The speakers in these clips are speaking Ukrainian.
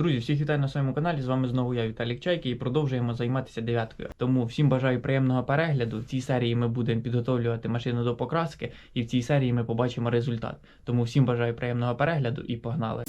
Друзі, всіх вітаю на своєму каналі. З вами знову я, Віталік Чайки, і продовжуємо займатися дев'яткою. Тому всім бажаю приємного перегляду. В цій серії ми будемо підготовлювати машину до покраски, і в цій серії ми побачимо результат. Тому всім бажаю приємного перегляду і погнали.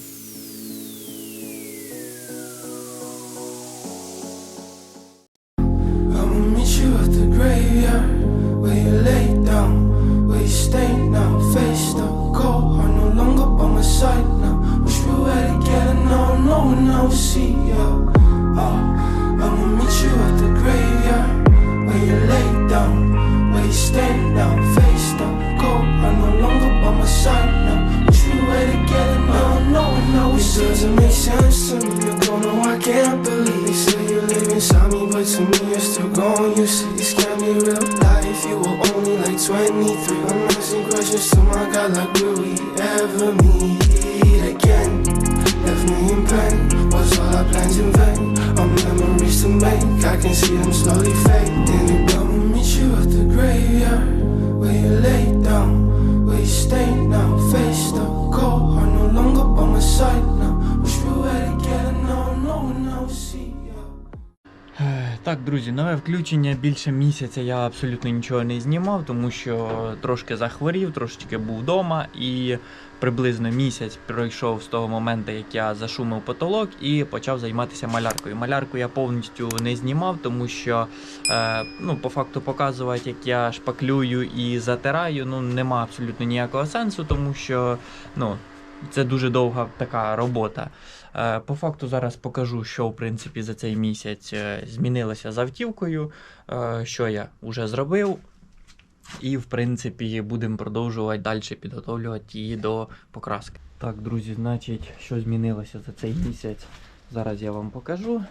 23. I'm asking questions to my God, like will we ever meet again? Left me in pain. Was all our plans in vain? Our memories to make. I can see them slowly fading. I'ma meet you at the graveyard where you lay down, where you stay now. Face Так, друзі, нове включення. Більше місяця я абсолютно нічого не знімав, тому що трошки захворів, трошечки був вдома, і приблизно місяць пройшов з того моменту, як я зашумив потолок і почав займатися маляркою. Малярку я повністю не знімав, тому що е, ну, по факту показувати, як я шпаклюю і затираю, ну нема абсолютно ніякого сенсу, тому що ну, це дуже довга така робота. Е, По факту зараз покажу, що в принципі за цей місяць е, змінилося з автівкою, е, що я вже зробив. І, в принципі, будемо продовжувати далі підготовлювати її до покраски. Так, друзі, значить, що змінилося за цей місяць. Зараз я вам покажу.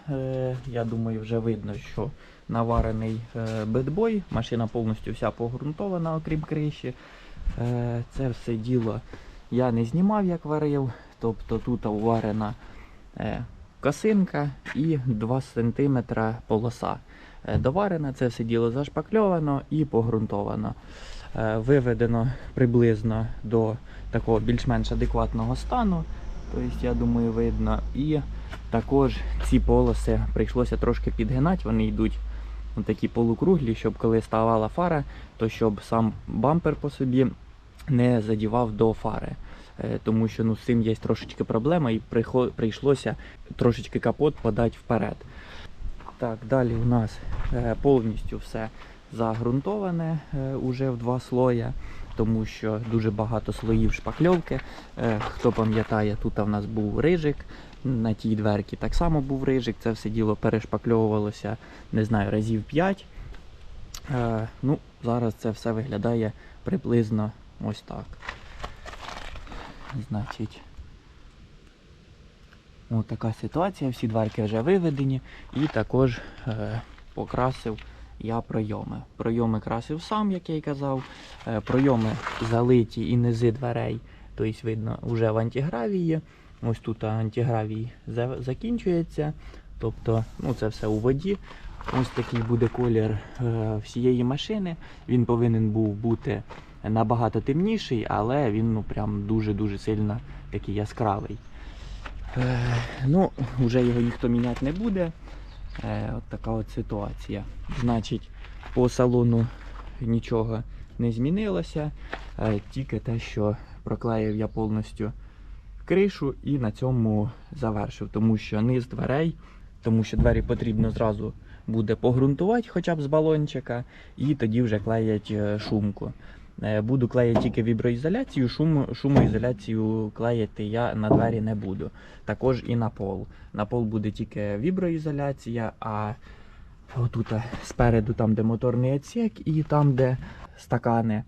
Я думаю, вже видно, що наварений бедбой. Машина повністю вся погрунтована, окрім криші. Це все діло я не знімав, як варив. Тобто тут уварена е, косинка і 2 см полоса. Е, Доварена, це все діло зашпакльовано і погрунтовано. Е, Виведено приблизно до такого більш-менш адекватного стану. Тобто, я думаю, видно. І також ці полоси прийшлося трошки підгинати, вони йдуть такі полукруглі, щоб коли ставала фара, то щоб сам бампер по собі не задівав до фари. Е, Тому що ну, з цим є трошечки проблема, і прийшлося трошечки капот подати вперед. Так, далі у нас е, повністю все загрунтоване е, уже в два слоя, тому що дуже багато слоїв шпакльовки. Хто пам'ятає, тут у нас був рижик, на тій дверці так само був рижик, це все діло перешпакльовувалося, не знаю, разів 5. Е, ну, зараз це все виглядає приблизно ось так. Значить, Ось така ситуація, всі дверки вже виведені, і також е, покрасив я пройоми. Пройоми красив сам, як я й казав. Е, пройоми залиті і низи дверей, тобто видно, вже в антигравії. Ось тут антигравій за- закінчується. Тобто, ну це все у воді. Ось такий буде колір е, всієї машини. Він повинен був бути набагато темніший, але він ну прям дуже-дуже сильно такий яскравий. Е, ну, вже його ніхто міняти не буде. Е, от така от ситуація. Значить, по салону нічого не змінилося, е, тільки те, що проклеїв я повністю кришу і на цьому завершив, тому що низ дверей, тому що двері потрібно зразу буде погрунтувати хоча б з балончика, і тоді вже клеять е, шумку. Е, Буду клеїти тільки віброізоляцію, шум, шумоізоляцію клеїти я на двері не буду. Також і на пол. На пол буде тільки віброізоляція, а отут е, спереду, там, де моторний відсік, і там, де стакани.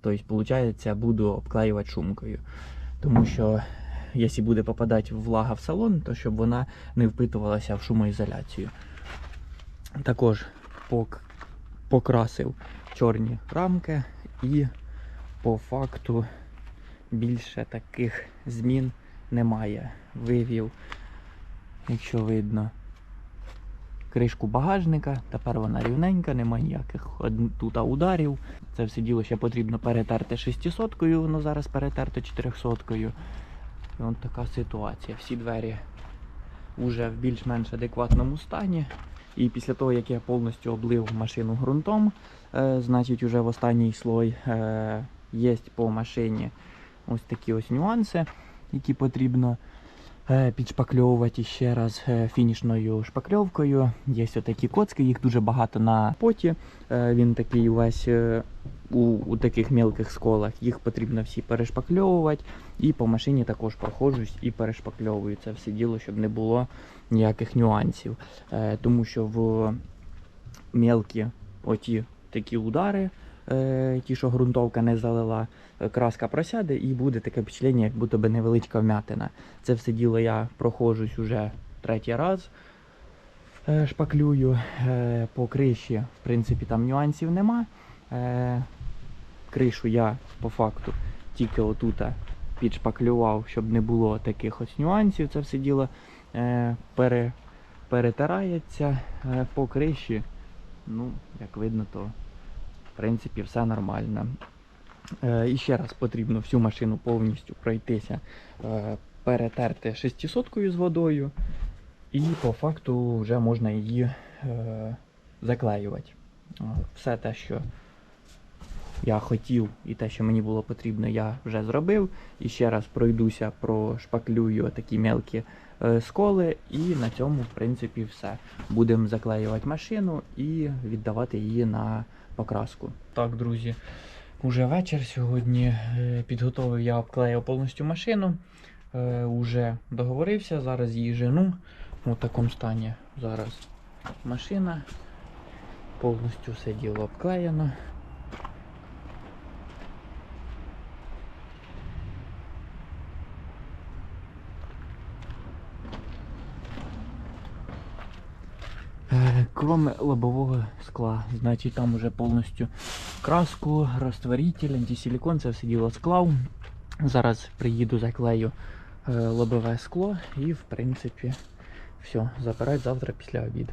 Тобто, виходить, буду обклеювати шумкою. Тому що якщо буде попадати влага в салон, то щоб вона не впитувалася в шумоізоляцію. Також покрасив чорні рамки і по факту більше таких змін немає. Вивів, якщо видно, кришку багажника, тепер вона рівненька, немає ніяких тут ударів. Це все діло ще потрібно перетерти 600-кою, воно зараз перетерто 400-кою. І от така ситуація. Всі двері вже в більш-менш адекватному стані. І після того, як я повністю облив машину ґрунтом, е, значить, уже в останній слой е, є по машині ось такі ось нюанси, які потрібно е, підшпакльовувати ще раз е, фінішною шпакльовкою. Є такі коцки, їх дуже багато на поті. Е, він такий весь е, у, у таких мілких сколах. Їх потрібно всі перешпакльовувати. І по машині також проходжусь і перешпакльовую це все діло, щоб не було ніяких нюансів. Е, тому що в мелкі оті такі удари, е, ті, що ґрунтовка не залила, е, краска просяде і буде таке впечатлення, як будто би невеличка вмятина. Це все діло я проходжусь уже третій раз. Шпаклюю по криші, в принципі, там нюансів нема. Кришу я по факту тільки отута підшпаклював, щоб не було таких ось нюансів. Це все діло пере, перетирається е, по криші. Ну, як видно, то в принципі все нормально. Е, і ще раз потрібно всю машину повністю пройтися, е, перетерти 600 з водою. І по факту вже можна її е, заклеювати. Е, Все те, що я хотів і те, що мені було потрібно, я вже зробив. І ще раз пройдуся, прошпаклюю такі мелкі е, сколи, і на цьому, в принципі, все. Будемо заклеювати машину і віддавати її на покраску. Так, друзі, уже вечір сьогодні. Е, Підготовив я обклеїв повністю машину. Е, Уже договорився, зараз її жену. У такому стані зараз машина. Повністю все діло обклеєно. Кроме лобового скла, значить там уже повністю краску, розтворитель, антисилікон, це все діло склав. Зараз приїду, заклею е, лобове скло і в принципі все, забирать завтра після обіду.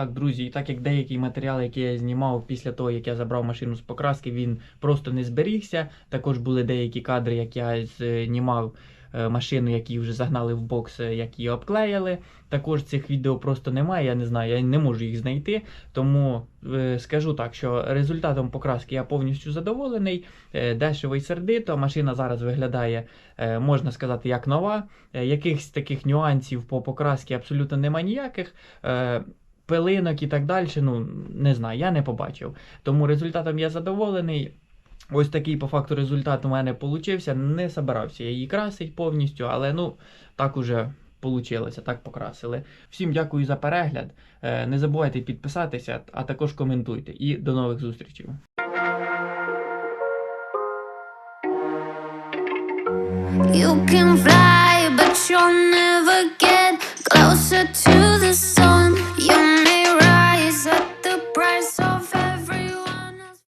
Так, друзі, і так як деякий матеріал, який я знімав після того, як я забрав машину з покраски, він просто не зберігся. Також були деякі кадри, як я знімав е, машину, які вже загнали в бокс, е, як її обклеїли. Також цих відео просто немає, я не знаю, я не можу їх знайти. Тому е, скажу так, що результатом покраски я повністю задоволений. Дешево і сердито. Машина зараз виглядає, можна сказати, як нова. Якихось таких нюансів по покрасці абсолютно немає ніяких. Пилинок і так далі, ну не знаю, я не побачив. Тому результатом я задоволений. Ось такий по факту результат у мене получився. Не собирався я її красить повністю, але ну так уже получилося, так покрасили. Всім дякую за перегляд. Е, Не забувайте підписатися, а також коментуйте. І до нових зустрічей. You can fly, but you'll never get closer to the sun.